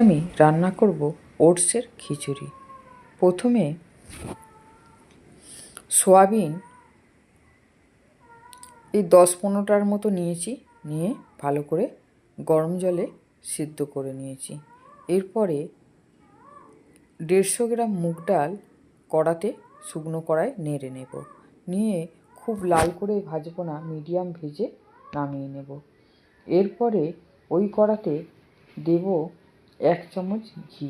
আমি রান্না করব ওটসের খিচুড়ি। প্রথমে সোয়াবিন এই দশ পনেরোটার মতো নিয়েছি, নিয়ে ভালো করে গরম জলে সিদ্ধ করে নিয়েছি। এরপরে দেড়শো গ্রাম মুগ ডাল কড়াতে শুকনো কড়ায় নেড়ে নেব। নিয়ে খুব লাল করে ভাজবো না মিডিয়াম ভেজে নামিয়ে নেব। এরপরে ওই কড়াতে দেব এক চামচ ঘি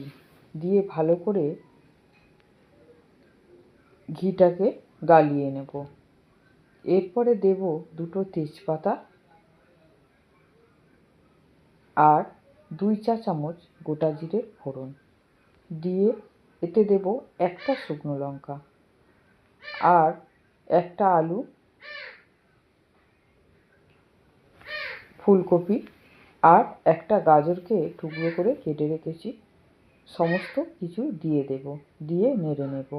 দিয়ে ভালো করে ঘিটাকে গালিয়ে নেব। এরপরে দেব দুটো তেজপাতা আর দুই চা চামচ গোটা জিরে ফোড়ন। দিয়ে এতে দেব একটা শুকনো লঙ্কা আর একটা আলু ফুলকপি আর একটা গাজরকে টুকরো করে কেটে রেখেছি। সমস্ত কিছু দিয়ে দেব, দিয়ে নেড়ে নেব।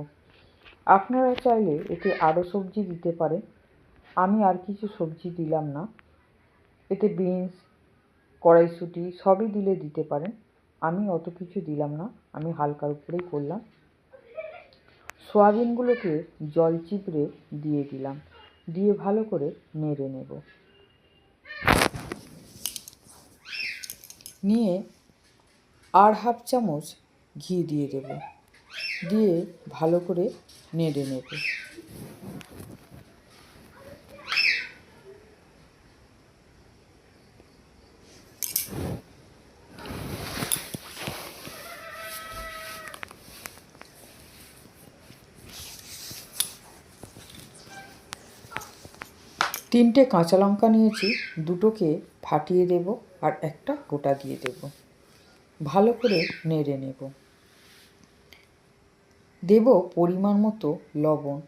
আপনারা চাইলে এতে আরও সবজি দিতে পারেন। আমি আর কিছু সবজি দিলাম না। এতে বিনস, কড়াইশুঁটি সবই দিলে দিতে পারেন। আমি অত কিছু দিলাম না, আমি হালকার উপরেই করলাম। সয়াবিনগুলোকে জল চিপড়ে দিয়ে দিলাম, দিয়ে ভালো করে নেড়ে নেব। নিয়ে আর হাফ চামচ ঘি দিয়ে দেব। দিয়ে ভালো করে নেড়ে নেব। তিনটে কাঁচা লঙ্কা নিয়েছি, দুটোকে ফাটিয়ে দেব। আর একটা গোটা দিয়ে দেব। ভালো করে নেড়ে নেব। দেব পরিমাণ মতো লবণ।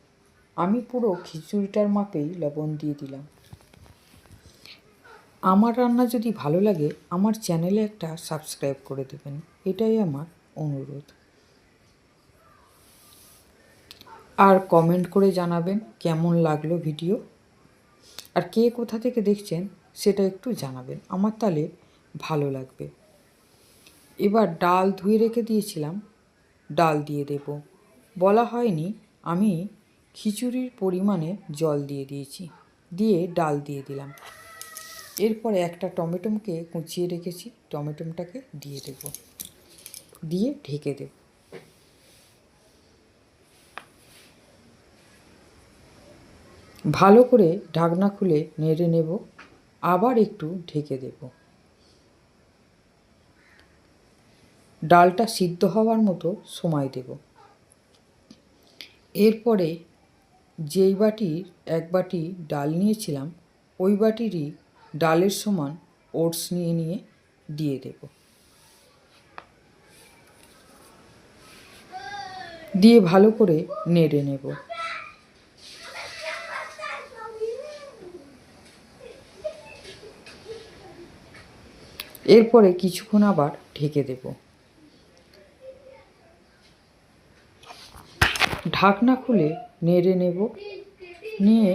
আমি পুরো খিচুড়িটার মাপেই লবণ দিয়ে দিলাম। আমার রান্না যদি ভালো লাগে, আমার চ্যানেলে একটা সাবস্ক্রাইব করে দেবেন। এটাই আমার অনুরোধ। আর কমেন্ট করে জানাবেন কেমন লাগল ভিডিও। আর কে কোথা থেকে দেখছেন সেটা একটু জানাবেন। আমার তাহলে ভালো লাগবে। এবার ডাল ধুয়ে রেখে দিয়েছিলাম, ডাল দিয়ে দেব। বলা হয়নি, আমি খিচুড়ির পরিমাণে জল দিয়ে দিয়েছি, দিয়ে ডাল দিয়ে দিলাম। এরপরে একটা টমেটোমকে কুচিয়ে রেখেছি টমেটোমটাকে দিয়ে দেব। দিয়ে ঢেকে দেব। ভালো করে ঢাকনা খুলে নেড়ে নেব, আবার একটু ঢেকে দেব। ডালটা সিদ্ধ হওয়ার মতো সময় দেব। এরপরে যেই বাটির এক বাটি ডাল নিয়েছিলাম, ওই বাটিরই ডালের সমান ওটস নিয়ে নিয়ে দিয়ে দেব। দিয়ে ভালো করে নেড়ে নেব। এরপরে কিছুক্ষণ আবার ঢেকে দেব। ঢাকনা খুলে নেড়ে নেব। নিয়ে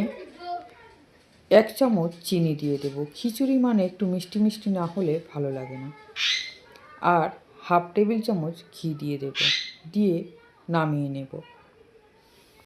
এক চামচ চিনি দিয়ে দেব। খিচুড়ি মানে একটু মিষ্টি মিষ্টি না হলে ভালো লাগে না। আর হাফ টেবিল চামচ ঘি দিয়ে দেব। দিয়ে নামিয়ে নেব।